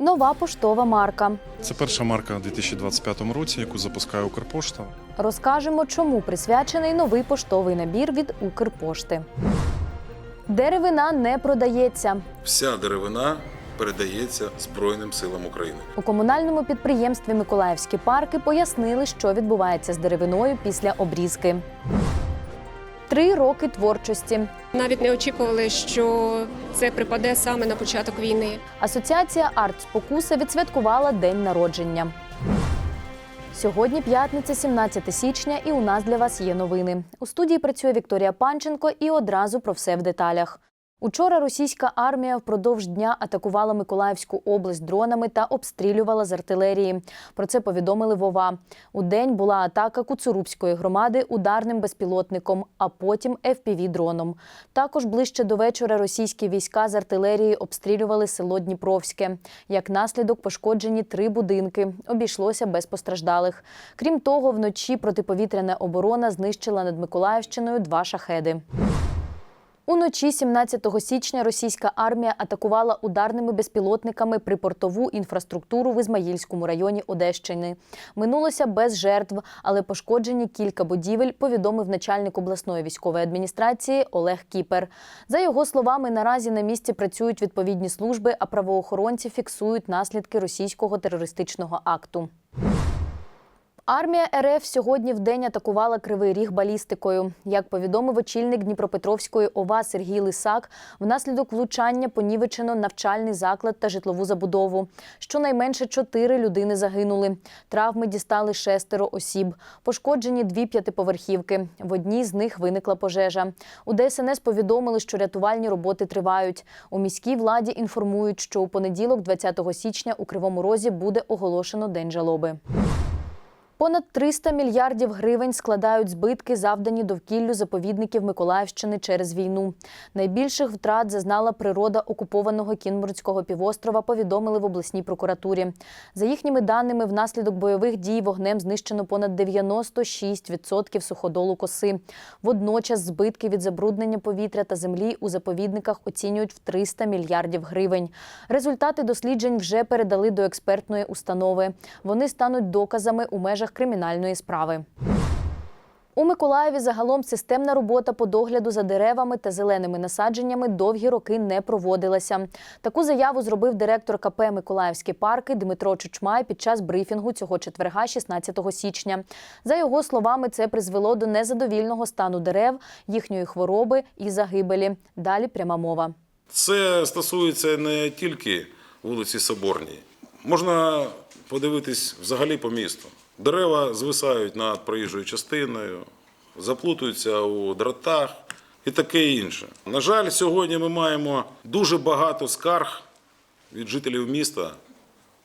Нова поштова марка. Це перша марка у 2025 році, яку запускає Укрпошта. Розкажемо, чому присвячений новий поштовий набір від Укрпошти. Деревина не продається. Вся деревина передається Збройним силам України. У комунальному підприємстві Миколаївські парки пояснили, що відбувається з деревиною після обрізки. Три роки творчості. Навіть не очікували, що це припаде саме на початок війни. Асоціація Арт Спокуса відсвяткувала день народження. Сьогодні п'ятниця, 17 січня, і у нас для вас є новини. У студії працює Вікторія Панченко і одразу про все в деталях. Учора російська армія впродовж дня атакувала Миколаївську область дронами та обстрілювала з артилерії. Про це повідомили Вова. У день була атака Куцурубської громади ударним безпілотником, а потім fpv дроном Також ближче до вечора російські війська з артилерії обстрілювали село Дніпровське. Як наслідок пошкоджені три будинки. Обійшлося без постраждалих. Крім того, вночі протиповітряна оборона знищила над Миколаївщиною два шахеди. Уночі 17 січня російська армія атакувала ударними безпілотниками припортову інфраструктуру в Ізмаїльському районі Одещини. Минулося без жертв, але пошкоджені кілька будівель, повідомив начальник обласної військової адміністрації Олег Кіпер. За його словами, наразі на місці працюють відповідні служби, а правоохоронці фіксують наслідки російського терористичного акту. Армія РФ сьогодні в день атакувала Кривий Ріг балістикою. Як повідомив очільник Дніпропетровської ОВА Сергій Лисак, внаслідок влучання понівечено навчальний заклад та житлову забудову. Щонайменше чотири людини загинули. Травми дістали шестеро осіб. Пошкоджені дві п'ятиповерхівки. В одній з них виникла пожежа. У ДСНС повідомили, що рятувальні роботи тривають. У міській владі інформують, що у понеділок, 20 січня, у Кривому Розі буде оголошено день жалоби. Понад 300 мільярдів гривень складають збитки, завдані довкіллю заповідників Миколаївщини через війну. Найбільших втрат зазнала природа окупованого Кінбурзького півострова, повідомили в обласній прокуратурі. За їхніми даними, внаслідок бойових дій вогнем знищено понад 96% суходолу коси. Водночас збитки від забруднення повітря та землі у заповідниках оцінюють в 300 мільярдів гривень. Результати досліджень вже передали до експертної установи. Вони стануть доказами у межах кримінальної справи. У Миколаєві загалом системна робота по догляду за деревами та зеленими насадженнями довгі роки не проводилася. Таку заяву зробив директор КП Миколаївські парки Дмитро Чучмай під час брифінгу цього четверга, 16 січня. За його словами, це призвело до незадовільного стану дерев, їхньої хвороби і загибелі. Далі пряма мова. Це стосується не тільки вулиці Соборній. Можна подивитись взагалі по місту. Дерева звисають над проїжджою частиною, заплутуються у дротах і таке інше. На жаль, сьогодні ми маємо дуже багато скарг від жителів міста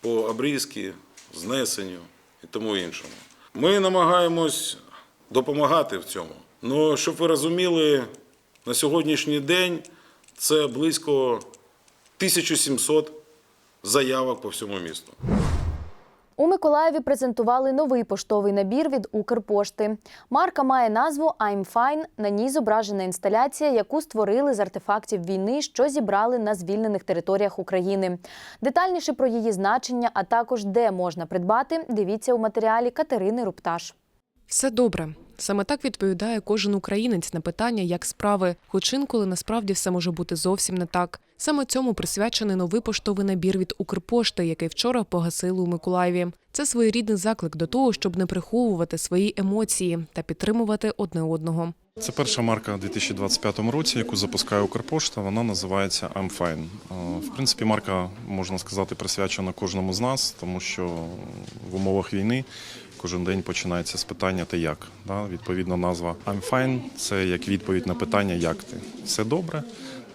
по обрізці, знесенню і тому іншому. Ми намагаємось допомагати в цьому. Ну, щоб ви розуміли, на сьогоднішній день це близько 1700 заявок по всьому місту. У Миколаєві презентували новий поштовий набір від Укрпошти. Марка має назву I'm Fine. На ній зображена інсталяція, яку створили з артефактів війни, що зібрали на звільнених територіях України. Детальніше про її значення, а також де можна придбати, дивіться у матеріалі Катерини Рупташ. Все добре. Саме так відповідає кожен українець на питання, як справи, хоч інколи насправді все може бути зовсім не так. Саме цьому присвячений новий поштовий набір від Укрпошти, який вчора погасили у Миколаєві. Це своєрідний заклик до того, щоб не приховувати свої емоції та підтримувати одне одного. Це перша марка у 2025 році, яку запускає Укрпошта. Вона називається I'm Fine. В принципі, марка можна сказати присвячена кожному з нас, тому що в умовах війни кожен день починається з питання Ти як? Да? Відповідна назва I'm Fine – це як відповідь на питання Як ти? Все добре,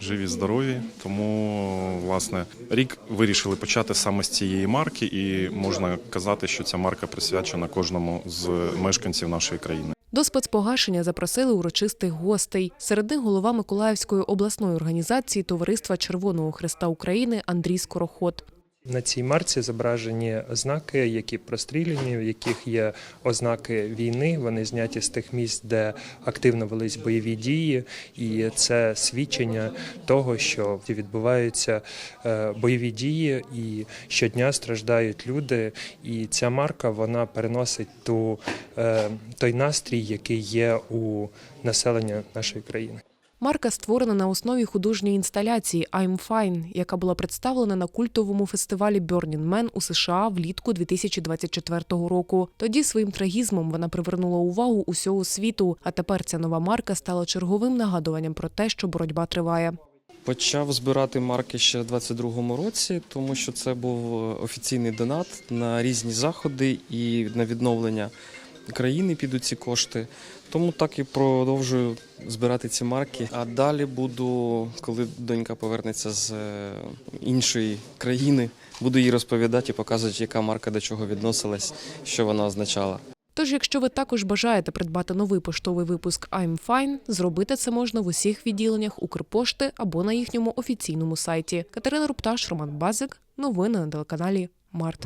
живі, здорові. Тому власне рік вирішили почати саме з цієї марки, і можна казати, що ця марка присвячена кожному з мешканців нашої країни. До спецпогашення запросили урочистих гостей. Серед них голова Миколаївської обласної організації Товариства Червоного Хреста України Андрій Скороход. На цій марці зображені знаки, які простріляні, в яких є ознаки війни. Вони зняті з тих місць, де активно велись бойові дії, і це свідчення того, що відбуваються е, бойові дії, і щодня страждають люди. І ця марка вона переносить ту е, той настрій, який є у населення нашої країни. Марка створена на основі художньої інсталяції I'm Fine, яка була представлена на культовому фестивалі Burning Man у США влітку 2024 року. Тоді своїм трагізмом вона привернула увагу усього світу. А тепер ця нова марка стала черговим нагадуванням про те, що боротьба триває. Почав збирати марки ще в 22-му році, тому що це був офіційний донат на різні заходи і на відновлення країни підуть ці кошти. Тому так і продовжую збирати ці марки. А далі буду, коли донька повернеться з е, іншої країни, буду їй розповідати і показувати, яка марка до чого відносилась, що вона означала. Тож, якщо ви також бажаєте придбати новий поштовий випуск I'm Fine, зробити це можна в усіх відділеннях Укрпошти або на їхньому офіційному сайті. Катерина Рупташ, Роман Базик. Новини на телеканалі Март.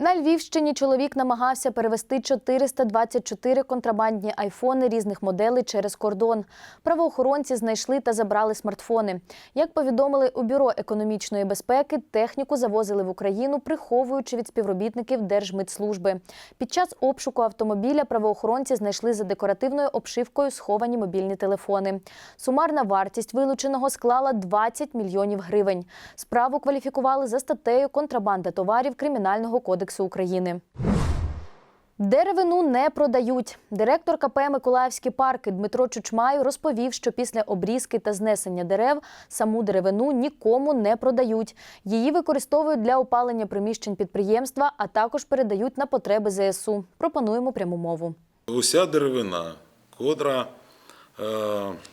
На Львівщині чоловік намагався перевести 424 контрабандні айфони різних моделей через кордон. Правоохоронці знайшли та забрали смартфони. Як повідомили у бюро економічної безпеки, техніку завозили в Україну, приховуючи від співробітників Держмитслужби. Під час обшуку автомобіля правоохоронці знайшли за декоративною обшивкою сховані мобільні телефони. Сумарна вартість вилученого склала 20 мільйонів гривень. Справу кваліфікували за статтею контрабанда товарів Кримінального кодексу України. Деревину не продають. Директор КП Миколаївські парки Дмитро Чучмай розповів, що після обрізки та знесення дерев саму деревину нікому не продають. Її використовують для опалення приміщень підприємства, а також передають на потреби ЗСУ. Пропонуємо пряму мову. Уся деревина, котра е,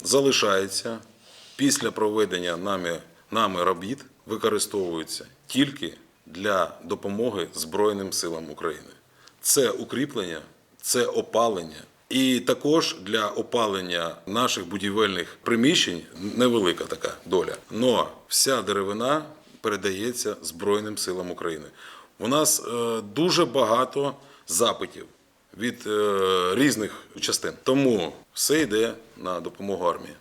залишається після проведення нами, нами робіт, використовується тільки для допомоги Збройним силам України. Це укріплення, це опалення. І також для опалення наших будівельних приміщень невелика така доля. Но вся деревина передається Збройним силам України. У нас е, дуже багато запитів від е, різних частин. Тому все йде на допомогу армії.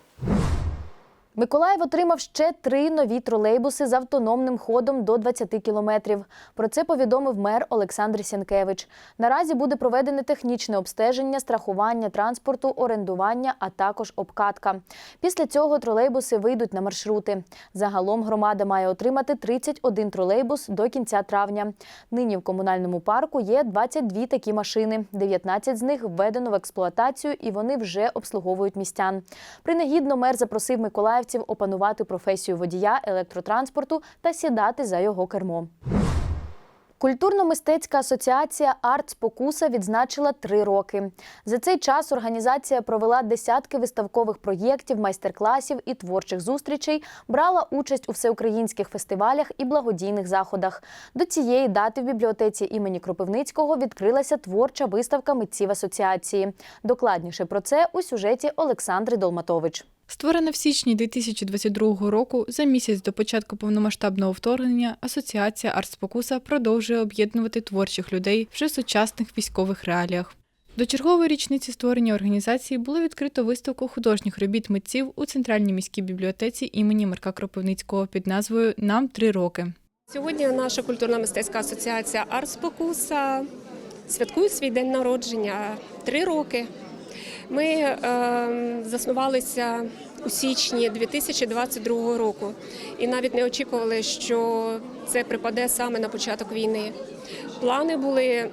Миколаїв отримав ще три нові тролейбуси з автономним ходом до 20 кілометрів. Про це повідомив мер Олександр Сянкевич. Наразі буде проведене технічне обстеження, страхування транспорту, орендування, а також обкатка. Після цього тролейбуси вийдуть на маршрути. Загалом громада має отримати 31 тролейбус до кінця травня. Нині в комунальному парку є 22 такі машини. 19 з них введено в експлуатацію і вони вже обслуговують містян. Принагідно мер запросив миколаївців опанувати професію водія електротранспорту та сідати за його кермо. Культурно-мистецька асоціація Арт Спокуса відзначила три роки. За цей час організація провела десятки виставкових проєктів, майстер-класів і творчих зустрічей, брала участь у всеукраїнських фестивалях і благодійних заходах. До цієї дати в бібліотеці імені Кропивницького відкрилася творча виставка митців асоціації. Докладніше про це у сюжеті Олександри Долматович. Створена в січні 2022 року, за місяць до початку повномасштабного вторгнення, асоціація «Артспокуса» продовжує об'єднувати творчих людей вже в сучасних військових реаліях. До чергової річниці створення організації було відкрито виставку художніх робіт митців у центральній міській бібліотеці імені Марка Кропивницького під назвою Нам три роки. Сьогодні наша культурно-мистецька асоціація «Артспокуса» святкує свій день народження три роки. Ми е, заснувалися у січні 2022 року і навіть не очікували, що це припаде саме на початок війни. Плани були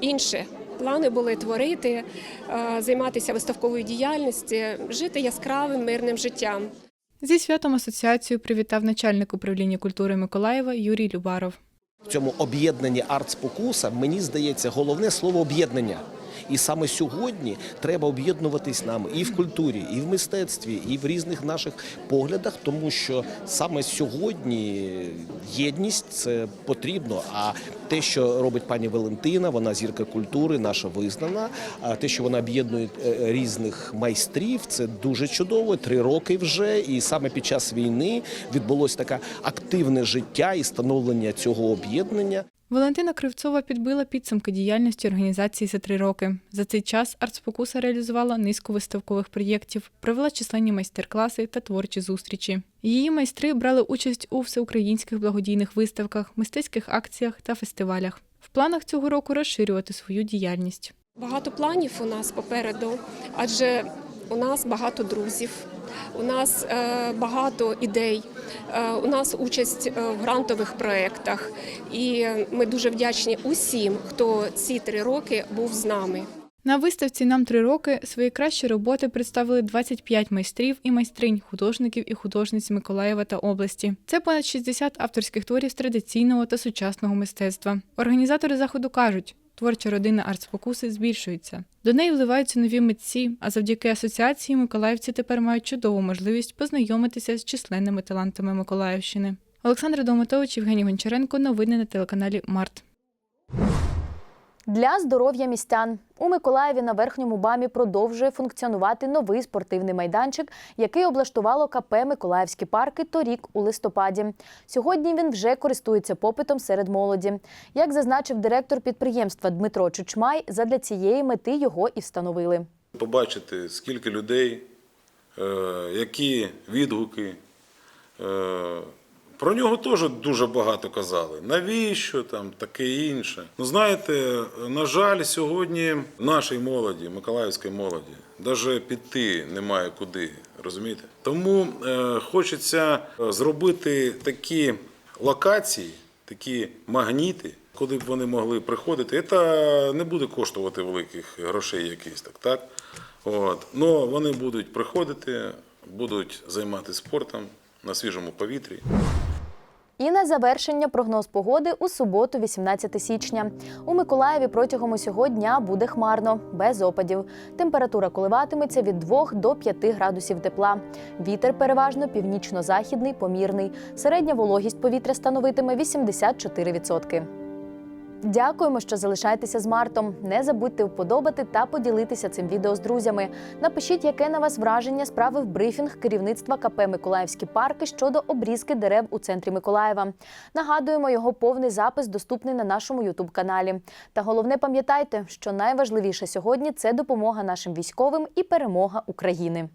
інші. Плани були творити, е, займатися виставковою діяльністю, жити яскравим мирним життям. Зі святом асоціацію привітав начальник управління культури Миколаєва Юрій Любаров. В цьому об'єднанні арт-спокуса, мені здається, головне слово об'єднання. І саме сьогодні треба об'єднуватись нам і в культурі, і в мистецтві, і в різних наших поглядах, тому що саме сьогодні єдність це потрібно. А те, що робить пані Валентина, вона зірка культури, наша визнана. А те, що вона об'єднує е, різних майстрів, це дуже чудово. Три роки вже, і саме під час війни відбулося таке активне життя і становлення цього об'єднання. Валентина Кривцова підбила підсумки діяльності організації за три роки. За цей час артспокуса реалізувала низку виставкових проєктів, провела численні майстер-класи та творчі зустрічі. Її майстри брали участь у всеукраїнських благодійних виставках, мистецьких акціях та фестивалях. В планах цього року розширювати свою діяльність. Багато планів у нас попереду, адже у нас багато друзів, у нас е, багато ідей, е, у нас участь е, в грантових проєктах. І ми дуже вдячні усім, хто ці три роки був з нами. На виставці нам три роки свої кращі роботи представили 25 майстрів і майстринь, художників і художниць Миколаєва та області. Це понад 60 авторських творів з традиційного та сучасного мистецтва. Організатори заходу кажуть. Творча родина артспокуси збільшується. До неї вливаються нові митці, а завдяки асоціації миколаївці тепер мають чудову можливість познайомитися з численними талантами Миколаївщини. Олександр Домотович, Євгеній Гончаренко. Новини на телеканалі Март. Для здоров'я містян у Миколаєві на верхньому бамі продовжує функціонувати новий спортивний майданчик, який облаштувало КП Миколаївські парки торік у листопаді. Сьогодні він вже користується попитом серед молоді. Як зазначив директор підприємства Дмитро Чучмай, задля цієї мети його і встановили. Побачити, скільки людей, е, які відгуки. Е, Про нього теж дуже багато казали. Навіщо там таке інше? Ну знаєте, на жаль, сьогодні нашій молоді, миколаївській молоді, навіть піти немає куди. Розумієте? Тому е, хочеться зробити такі локації, такі магніти, куди б вони могли приходити. Це не буде коштувати великих грошей якихось так, так? От. Но вони будуть приходити, будуть займатися спортом на свіжому повітрі. І на завершення прогноз погоди у суботу, 18 січня. У Миколаєві протягом усього дня буде хмарно, без опадів. Температура коливатиметься від 2 до 5 градусів тепла. Вітер переважно північно-західний, помірний. Середня вологість повітря становитиме 84%. Дякуємо, що залишаєтеся з Мартом. Не забудьте вподобати та поділитися цим відео з друзями. Напишіть, яке на вас враження справив брифінг керівництва КП Миколаївські парки щодо обрізки дерев у центрі Миколаєва. Нагадуємо, його повний запис доступний на нашому Ютуб каналі. Та головне пам'ятайте, що найважливіше сьогодні це допомога нашим військовим і перемога України.